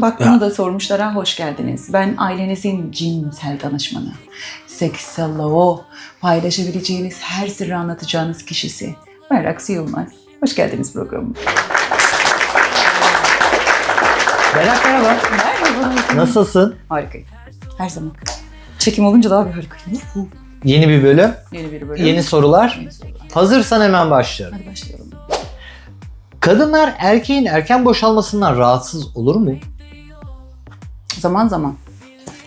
Bak bunu da sormuşlar ha hoş geldiniz. Ben ailenizin cinsel danışmanı. Seksalao paylaşabileceğiniz her sırrı anlatacağınız kişisi. Berrak Yılmaz. Hoş geldiniz programıma. Berat merhaba. Merhaba. Nasılsın? Harikayım. Her zaman. Çekim olunca daha bir harikayım. Yeni bir bölüm, Yeni bir bölüm. yeni sorular. Yeni sorular. Hazırsan hemen başlıyorum. Hadi başlayalım. Kadınlar erkeğin erken boşalmasından rahatsız olur mu? Zaman zaman.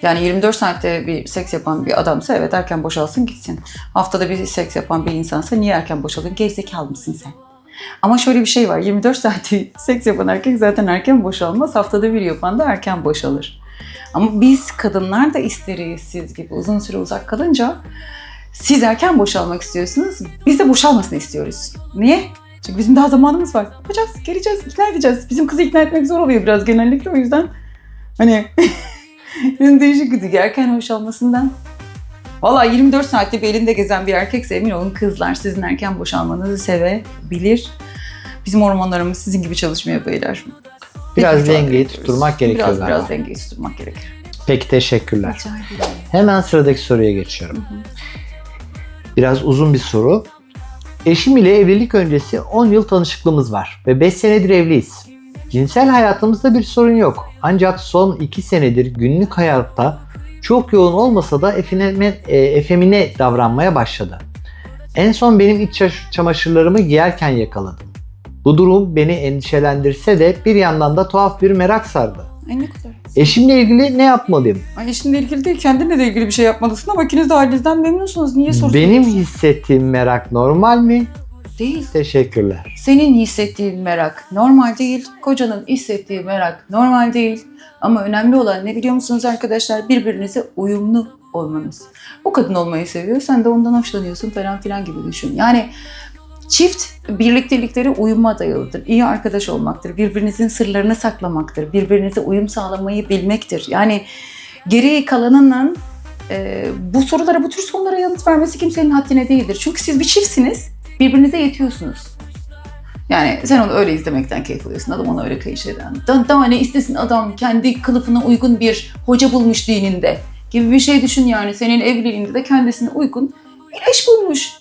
Yani 24 saatte bir seks yapan bir adamsa evet erken boşalsın gitsin. Haftada bir seks yapan bir insansa niye erken boşalın? Gerizekalı mısın sen? Ama şöyle bir şey var. 24 saati seks yapan erkek zaten erken boşalmaz. Haftada bir yapan da erken boşalır. Ama biz kadınlar da isteriz siz gibi uzun süre uzak kalınca siz erken boşalmak istiyorsunuz. Biz de boşalmasını istiyoruz. Niye? Çünkü bizim daha zamanımız var. Yapacağız, geleceğiz, ikna edeceğiz. Bizim kızı ikna etmek zor oluyor biraz genellikle o yüzden. Hani Benim değişik gidiyor erken boşalmasından. Valla 24 saatte bir elinde gezen bir erkekse emin olun kızlar sizin erken boşalmanızı sevebilir. Bizim hormonlarımız sizin gibi çalışmıyor beyler. Biraz mücadele dengeyi tutturmak gerekiyor Biraz, biraz dengeyi tutturmak gerekir. Peki teşekkürler. Rica ederim. Hemen sıradaki soruya geçiyorum. Biraz uzun bir soru. Eşim ile evlilik öncesi 10 yıl tanışıklığımız var ve 5 senedir evliyiz. Cinsel hayatımızda bir sorun yok. Ancak son 2 senedir günlük hayatta çok yoğun olmasa da efemine, e, efemine davranmaya başladı. En son benim iç çamaşırlarımı giyerken yakaladım. Bu durum beni endişelendirse de bir yandan da tuhaf bir merak sardı. Ay ne kadar. Eşimle ilgili ne yapmalıyım? Ay eşinle ilgili değil kendinle de ilgili bir şey yapmalısın ama ikiniz de halinizden memnunsunuz. Niye soruyorsunuz? Benim hissettiğim merak normal mi? Değil. Teşekkürler. Senin hissettiğin merak normal değil. Kocanın hissettiği merak normal değil. Ama önemli olan ne biliyor musunuz arkadaşlar? Birbirinize uyumlu olmanız. O kadın olmayı seviyor. Sen de ondan hoşlanıyorsun falan filan gibi düşün. Yani çift birliktelikleri uyuma dayalıdır. İyi arkadaş olmaktır. Birbirinizin sırlarını saklamaktır. Birbirinize uyum sağlamayı bilmektir. Yani geriye kalanınla e, bu sorulara, bu tür sorulara yanıt vermesi kimsenin haddine değildir. Çünkü siz bir çiftsiniz. Birbirinize yetiyorsunuz. Yani sen onu öyle izlemekten keyif alıyorsun. Adam ona öyle kayış eden. Da, daha ne istesin adam kendi kılıfına uygun bir hoca bulmuş dininde gibi bir şey düşün yani. Senin evliliğinde de kendisine uygun bir eş bulmuş.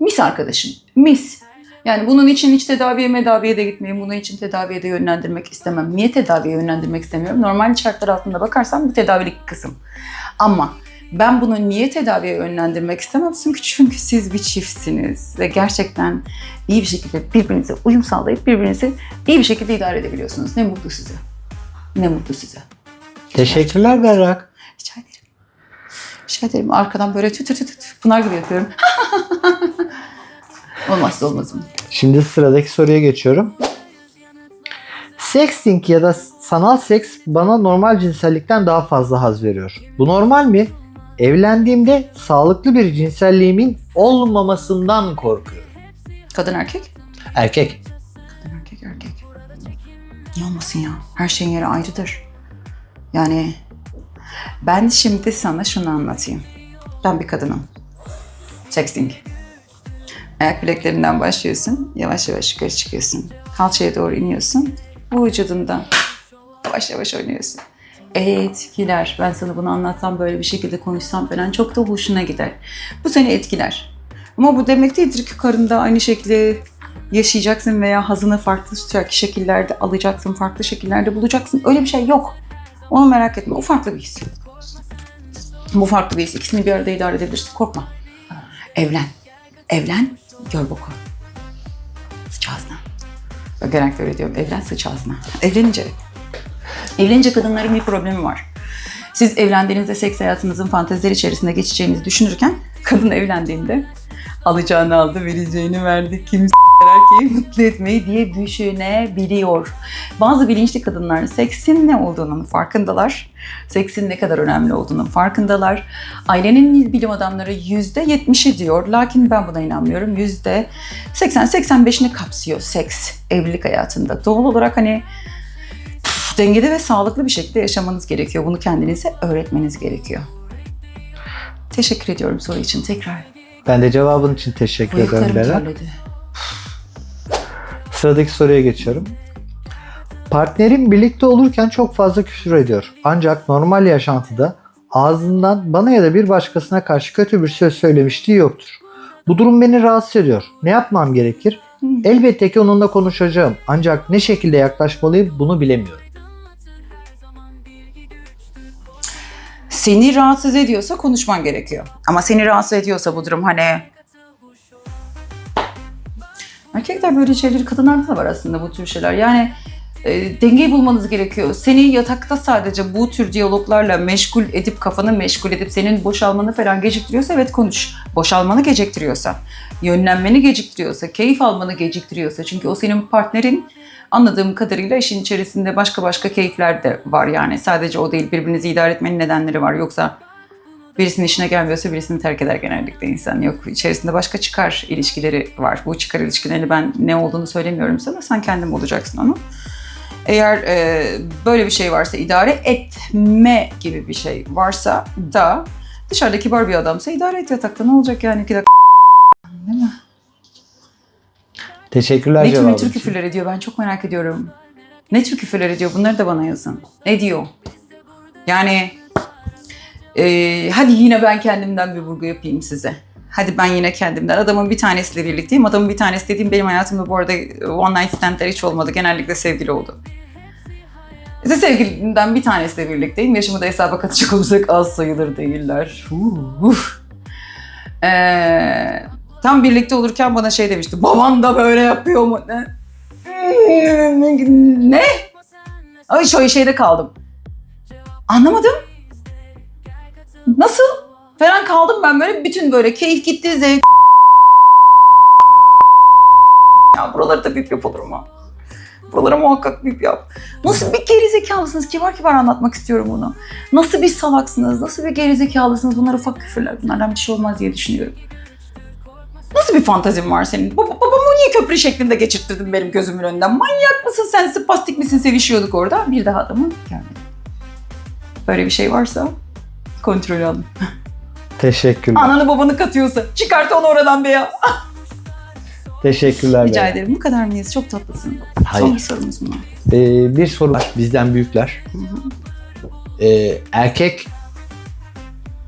Mis arkadaşım. Mis. Yani bunun için hiç tedaviye medaviye de gitmeyin. Bunun için tedaviye de yönlendirmek istemem. Niye tedaviye yönlendirmek istemiyorum? Normal şartlar altında bakarsam bu tedavilik kısım. Ama ben bunu niye tedaviye yönlendirmek istemem? Çünkü, çünkü siz bir çiftsiniz ve gerçekten iyi bir şekilde birbirinize uyum sağlayıp birbirinizi iyi bir şekilde idare edebiliyorsunuz. Ne mutlu size. Ne mutlu size. Teşekkürler Berrak. Rica ederim. Rica ederim. Arkadan böyle tüt tüt tüt pınar gibi yapıyorum. Olmazsa olmazım. Şimdi sıradaki soruya geçiyorum. Sexting ya da sanal seks bana normal cinsellikten daha fazla haz veriyor. Bu normal mi? Evlendiğimde sağlıklı bir cinselliğimin olmamasından korkuyorum. Kadın erkek? Erkek. Kadın erkek erkek. Niye olmasın ya? Her şeyin yeri ayrıdır. Yani ben şimdi sana şunu anlatayım. Ben bir kadınım. Sexting. Ayak bileklerinden başlıyorsun. Yavaş yavaş yukarı çıkıyorsun. Kalçaya doğru iniyorsun. Bu vücudundan yavaş yavaş oynuyorsun. Etkiler. Ben sana bunu anlatsam böyle bir şekilde konuşsam falan çok da hoşuna gider. Bu seni etkiler. Ama bu demek değildir ki karında aynı şekli yaşayacaksın veya hazını farklı şekillerde alacaksın, farklı şekillerde bulacaksın. Öyle bir şey yok. Onu merak etme. O farklı bir his. Bu farklı bir his. İkisini bir arada idare edebilirsin. Korkma. Evlen. Evlen. Gör boku. Sıç ağzına. Bak genellikle öyle diyorum. Evlen sıç ağzına. Evlenince. Evlenince kadınların bir problemi var. Siz evlendiğinizde seks hayatınızın fanteziler içerisinde geçeceğinizi düşünürken kadın evlendiğinde alacağını aldı, vereceğini verdi. Kimse erkeği mutlu etmeyi diye düşünebiliyor. Bazı bilinçli kadınlar seksin ne olduğunun farkındalar. Seksin ne kadar önemli olduğunun farkındalar. Ailenin bilim adamları %70'i diyor. Lakin ben buna inanmıyorum. %80-85'ini kapsıyor seks evlilik hayatında. Doğal olarak hani dengede ve sağlıklı bir şekilde yaşamanız gerekiyor. Bunu kendinize öğretmeniz gerekiyor. Teşekkür ediyorum soru için tekrar. Ben de cevabın için teşekkür ederim terledi. Sıradaki soruya geçiyorum. Partnerim birlikte olurken çok fazla küfür ediyor. Ancak normal yaşantıda ağzından bana ya da bir başkasına karşı kötü bir söz söylemişliği yoktur. Bu durum beni rahatsız ediyor. Ne yapmam gerekir? Elbette ki onunla konuşacağım. Ancak ne şekilde yaklaşmalıyım bunu bilemiyorum. Seni rahatsız ediyorsa konuşman gerekiyor. Ama seni rahatsız ediyorsa bu durum hani... Erkekler böyle şeyleri, kadınlarda da var aslında bu tür şeyler. Yani e, dengeyi bulmanız gerekiyor. Seni yatakta sadece bu tür diyaloglarla meşgul edip, kafanı meşgul edip senin boşalmanı falan geciktiriyorsa evet konuş. Boşalmanı geciktiriyorsa, yönlenmeni geciktiriyorsa, keyif almanı geciktiriyorsa. Çünkü o senin partnerin anladığım kadarıyla işin içerisinde başka başka keyifler de var yani. Sadece o değil birbirinizi idare etmenin nedenleri var. Yoksa birisinin işine gelmiyorsa birisini terk eder genellikle insan. Yok içerisinde başka çıkar ilişkileri var. Bu çıkar ilişkilerini ben ne olduğunu söylemiyorum sana. Sen kendin bulacaksın onu. Eğer e, böyle bir şey varsa idare etme gibi bir şey varsa da dışarıda kibar bir adamsa idare et yatakta ne olacak yani iki dakika. Değil mi? Teşekkürler Ne tür, ne tür küfürler ediyor ben çok merak ediyorum. Ne tür küfürler ediyor bunları da bana yazın. Ne diyor? Yani e, hadi yine ben kendimden bir vurgu yapayım size. Hadi ben yine kendimden. Adamın bir tanesiyle birlikteyim. Adamın bir tanesi dediğim benim hayatımda bu arada one night standler hiç olmadı. Genellikle sevgili oldu. İşte sevgilimden bir tanesiyle birlikteyim. Yaşımı da hesaba katacak olursak az sayılır değiller. Uf. Ee, tam birlikte olurken bana şey demişti. Baban da böyle yapıyor mu? Ne? Ne? Ay şöyle şeyde kaldım. Anlamadım. Nasıl? Falan kaldım ben böyle bütün böyle keyif gitti zevk. Ya buraları da bip yap olur mu? Buralara muhakkak bip yap. Nasıl bir gerizekalısınız? Kibar kibar anlatmak istiyorum bunu. Nasıl bir salaksınız? Nasıl bir gerizekalısınız? Bunlar ufak küfürler. Bunlardan bir şey olmaz diye düşünüyorum. Nasıl bir fantazin var senin? Baba, babamı niye köprü şeklinde geçirttirdin benim gözümün önünden? Manyak mısın sen? Spastik misin? Sevişiyorduk orada. Bir daha adamı gelmedi. Böyle bir şey varsa kontrol alın. Teşekkürler. Ananı babanı katıyorsa çıkart onu oradan be ya. Teşekkürler. Rica Beren. ederim. Bu kadar mıyız? Çok tatlısın. Hayır. Son sorumuz mu? Ee, bir soru var bizden büyükler. Ee, erkek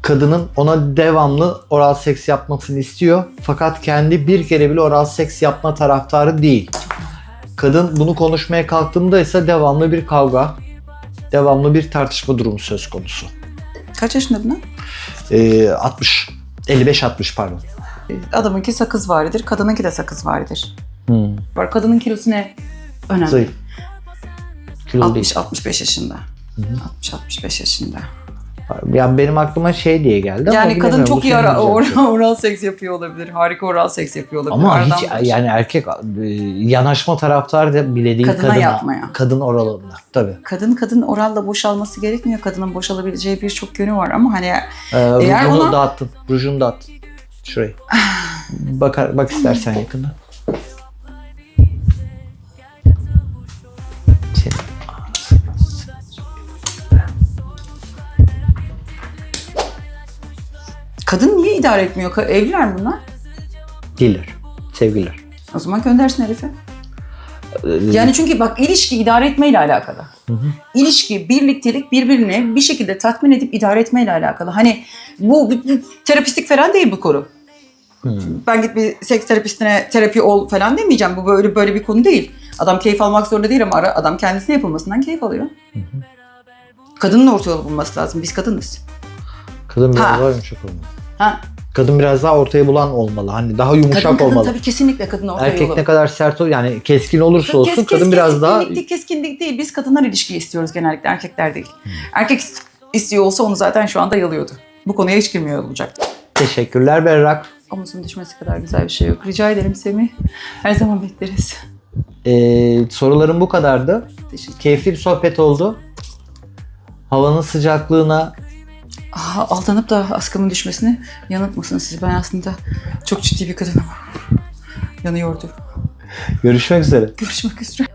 kadının ona devamlı oral seks yapmasını istiyor. Fakat kendi bir kere bile oral seks yapma taraftarı değil. Kadın bunu konuşmaya kalktığında ise devamlı bir kavga, devamlı bir tartışma durumu söz konusu. Kaç yaşında bunlar? Ee, 60, 55-60 pardon. Adamınki sakız varidir, kadınınki de sakız varidir. Hmm. Var kadının kilosu ne? Önemli. Zayıf. Kilo değil. 60-65 yaşında. 60-65 yaşında. Ya benim aklıma şey diye geldi ama Yani kadın bilemiyorum, bu çok iyi senin ara, oral, oral seks yapıyor olabilir. Harika oral seks yapıyor olabilir. Ama Aradan hiç bulur. yani erkek e, yanaşma taraftarı da bile değil Kadına kadına. yapmaya. Kadın oralında tabii. Kadın kadın oralla boşalması gerekmiyor. Kadının boşalabileceği birçok yönü var ama hani Ee, Eğer rujunu ona- dağıttın. Rujunu dağıttın. Şurayı. Bakar, bak istersen yakından. Kadın niye idare etmiyor? Evliler mi bunlar? Değiller. Sevgililer. O zaman göndersin herife. Ee, Yani çünkü bak ilişki idare etmeyle alakalı. İlişki, birliktelik birbirini bir şekilde tatmin edip idare etmeyle alakalı. Hani bu, terapistik falan değil bu konu. Hmm. Ben git bir seks terapistine terapi ol falan demeyeceğim. Bu böyle böyle bir konu değil. Adam keyif almak zorunda değil ama adam kendisine yapılmasından keyif alıyor. Kadının orta yolu bulması lazım. Biz kadınız. Kadın biraz yumuşak olmalı. Ha, Kadın biraz daha ortaya bulan olmalı. Hani daha yumuşak kadın, kadın olmalı. tabii kesinlikle kadın orta Erkek yolu. ne kadar sert ol yani keskin olursa Kes- olsun kes- kadın biraz daha keskinlik değil, keskinlik değil. Biz kadınlar ilişki istiyoruz genellikle. Erkekler değil. Erkek istiyor olsa onu zaten şu anda yalıyordu. Bu konuya hiç girmiyor olacak. teşekkürler Berrak. Omuzun düşmesi kadar güzel bir şey yok. Rica ederim Semih. Her zaman bekleriz. Ee, sorularım bu kadardı. Keyifli bir sohbet oldu. Havanın sıcaklığına aldanıp da askımın düşmesini yanıltmasın sizi. Ben aslında çok ciddi bir kadınım. Yanıyordu. görüşmek üzere. Görüşmek üzere.